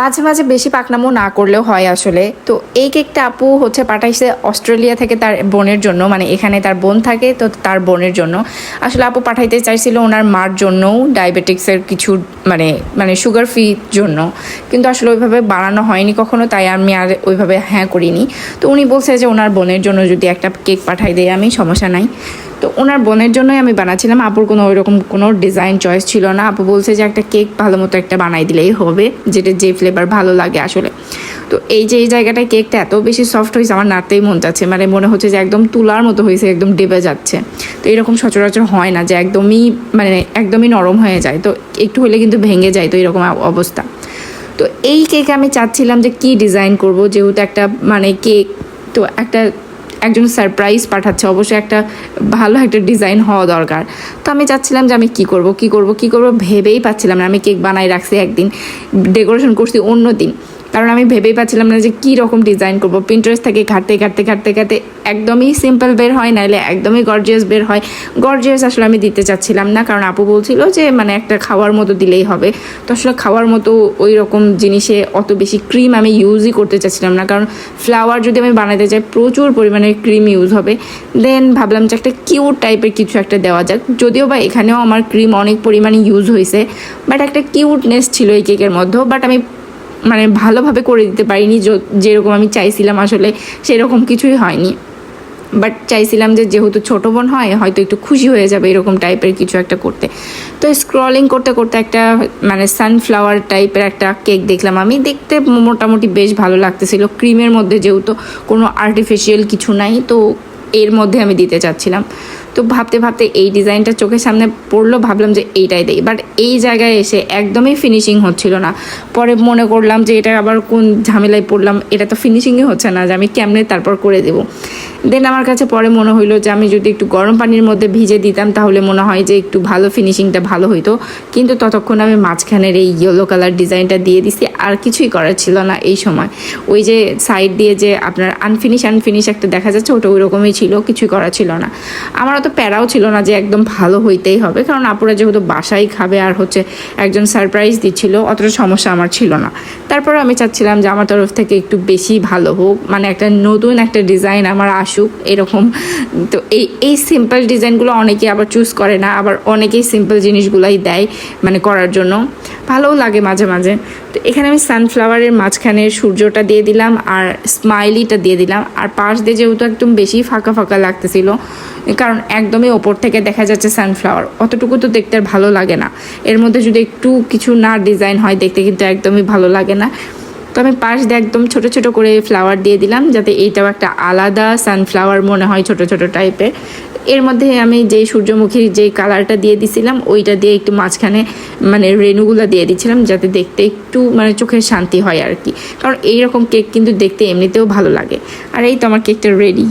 মাঝে মাঝে বেশি পাকনামো না করলেও হয় আসলে। তো এই কেকটা আপু হচ্ছে পাঠাইছে অস্ট্রেলিয়া থেকে তার বোনের জন্য মানে এখানে তার বোন থাকে তো তার বোনের জন্য। আসলে আপু পাঠাইতে চাইছিল ওনার মার জন্যও ডায়াবেটিক্সের কিছু মানে মানে সুগার ফ্রি জন্য। কিন্তু আসলে ওইভাবে বানানো হয়নি কখনো, তাই আমি আর ওইভাবে হ্যাঁ করিনি। তো উনি বলছে যে ওনার বোনের জন্য যদি একটা কেক পাঠাই দেয় আমি, সমস্যা নাই। তো ওনার বোনের জন্যই আমি বানাচ্ছিলাম। আপুর কোনো ওইরকম কোনো ডিজাইন চয়েস ছিল না। আপু বলছে যে একটা কেক ভালো মতো একটা বানাই দিলেই হবে, যেটা যে ফ্লেভার ভালো লাগে আসলে। তো এই যে এই জায়গাটায় কেকটা এত বেশি সফট হয়েছে, আমার নাড়তেই মন যাচ্ছে। মানে মনে হচ্ছে যে একদম তুলার মতো হয়েছে, একদম ডেবে যাচ্ছে। তো এরকম সচরাচর হয় না যে একদমই মানে একদমই নরম হয়ে যায়। তো একটু হলে কিন্তু ভেঙে যায়, তো এরকম অবস্থা। তো এই কেক আমি চাচ্ছিলাম যে কি ডিজাইন করব, যেহেতু একটা মানে কেক তো একটা একজন সারপ্রাইজ পাঠাচ্ছে। অবশ্যই একটা ভালো একটা ডিজাইন হওয়া দরকার। তো আমি চাচ্ছিলাম যে আমি কি করব কি করব কি করব ভেবেই পাচ্ছিলাম না। আমি কেক বানাই রাখছি একদিন ডেকোরেশন করছি অন্য দিন। কারণ আমি ভেবেই পাচ্ছিলাম না যে কী রকম ডিজাইন করব। প্রিন্টারেস্ট থেকে ঘাটতে ঘাটতে ঘাটতে ঘাটতে একদমই সিম্পল বের হয় নাহলে একদমই গর্জিয়াস বের হয়। গর্জিয়াস আসলে আমি দিতে চাচ্ছিলাম না, কারণ আপু বলছিল যে মানে একটা খাওয়ার মতো দিলেই হবে। তো আসলে খাওয়ার মতো ওই রকম জিনিসে অত বেশি ক্রিম আমি ইউজই করতে চাচ্ছিলাম না, কারণ ফ্লাওয়ার যদি আমি বানাতে চাই প্রচুর পরিমাণে ক্রিম ইউজ হবে। দেন ভাবলাম যে একটা কিউট টাইপের কিছু একটা দেওয়া যাক। যদিও বা এখানেও আমার ক্রিম অনেক পরিমাণে ইউজ হয়েছে বাট একটা কিউটনেস ছিল এই কেকের মধ্যেও বাট আমি মানে ভালোভাবে করে দিতে পারিনি যেরকম আমি চাইছিলাম আসলে সেরকম কিছুই হয়নি। বাট চাইছিলাম যে যেহেতু ছোটো বোন হয়, হয়তো একটু খুশি হয়ে যাবে এরকম টাইপের কিছু একটা করতে। তো স্ক্রলিং করতে করতে একটা মানে সানফ্লাওয়ার টাইপের একটা কেক দেখলাম আমি। দেখতে মোটামুটি বেশ ভালো লাগতেছিল। ক্রিমের মধ্যে যেহেতু কোনো আর্টিফিশিয়াল কিছু নাই, তো এর মধ্যে আমি দিতে চাচ্ছিলাম। তো ভাবতে ভাবতে এই ডিজাইনটা চোখের সামনে পড়ল, ভাবলাম যে এইটাই দেই। বাট এই জায়গায় এসে একদমই ফিনিশিং হচ্ছিল না। পরে মনে করলাম যে এটা আবার কোন ঝামেলায় পড়লাম, এটা তো ফিনিশিংই হচ্ছে না যে আমি কেমনে তারপর করে দেবো। দেন আমার কাছে পরে মনে হইল যে আমি যদি একটু গরম পানির মধ্যে ভিজে দিতাম, তাহলে মনে হয় যে একটু ভালো ফিনিশিংটা ভালো হইতো। কিন্তু ততক্ষণ আমি মাঝখানের এই ইয়েলো কালার ডিজাইনটা দিয়ে দিছি, আর কিছুই করার ছিল না এই সময়। ওই যে সাইড দিয়ে যে আপনার আনফিনিশ আনফিনিশ একটা দেখা যাচ্ছে, ওটা ওই রকমই ছিল, কিছুই করা ছিল না। আমার অত প্যারাও ছিল না যে একদম ভালো হইতেই হবে। কারণ আপুরা যেহেতু বাসাই খাবে আর হচ্ছে একজন সারপ্রাইজ দিচ্ছিল, অতটা সমস্যা আমার ছিল না। তারপর আমি চাচ্ছিলাম যে আমার তরফ থেকে একটু বেশি ভালো হোক। মানে একটা নতুন একটা ডিজাইন আমার আসুক এরকম। তো এই এই সিম্পল ডিজাইনগুলো অনেকে আবার চুজ করে না, আবার অনেকেই সিম্পল জিনিসগুলাই দেয় মানে করার জন্য। ভালোও লাগে মাঝে মাঝে। তো এখানে আমি সানফ্লাওয়ারের মাঝখানে সূর্যটা দিয়ে দিলাম আর স্মাইলিটা দিয়ে দিলাম। আর পাশ দিয়ে যেহেতু একদম বেশি ফাঁকা ফাঁকা লাগতেছিল, কারণ একদমই ওপর থেকে দেখা যাচ্ছে সানফ্লাওয়ার অতটুকু তো দেখতে আর ভালো লাগে না। এর মধ্যে যদি একটু কিছু না ডিজাইন হয়, দেখতে কিন্তু একদমই ভালো লাগে না। তো আমি পাশ দিয়ে একদম ছোট ছোট করে ফ্লাওয়ার দিয়ে দিলাম, যাতে এইটাও একটা আলাদা সানফ্লাওয়ার মনে হয় ছোট ছোট টাইপের এর মধ্যে আমি যে সূর্যমুখীর যে কালারটা দিয়ে দিছিলাম, ওইটা দিয়ে একটু মাঝখানে মানে রেণুগুলো দিয়ে দিছিলাম যাতে দেখতে একটু মানে চোখের শান্তি হয় আর কি। কারণ এইরকম কেক কিন্তু দেখতে এমনিতেও ভালো লাগে। আর এই তো আমার কেকটা রেডি